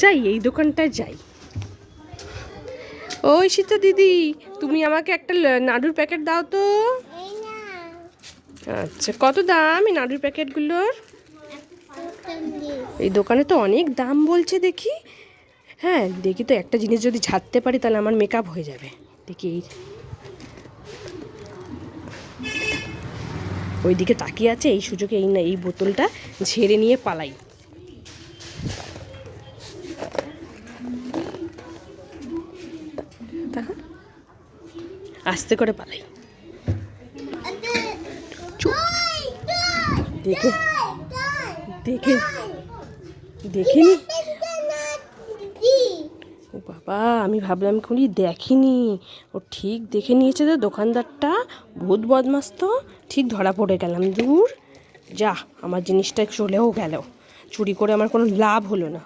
যাই, এই দোকানটায় যাই। ওই সীতা দিদি, তুমি আমাকে একটা নাড়ুর প্যাকেট দাও তো। আচ্ছা কত দাম এই নাড়ুর প্যাকেটগুলোর? এই দোকানে তো অনেক দাম বলছে দেখি। হ্যাঁ দেখি তো একটা জিনিস যদি ছাড়তে পারি তাহলে আমার মেকআপ হয়ে যাবে। দেখি এই। ওইদিকে তাকিয়ে আছে, এই সুযোগে এই না, এই বোতলটা ঝেড়ে নিয়ে পালাই। তাহা আস্তে করে পালাই। দেখে দেখে। দেখে। নি ও বাবা, আমি ভাবলাম খুলি দেখিনি। ও ঠিক দেখে নিয়েছে তো দোকানদারটা। ভূত বদমাস তো। ঠিক ধরা পড়ে গেলাম। দূর। যা, আমার জিনিসটা চলেও গেল। চুরি করে আমার কোনো লাভ হলো না।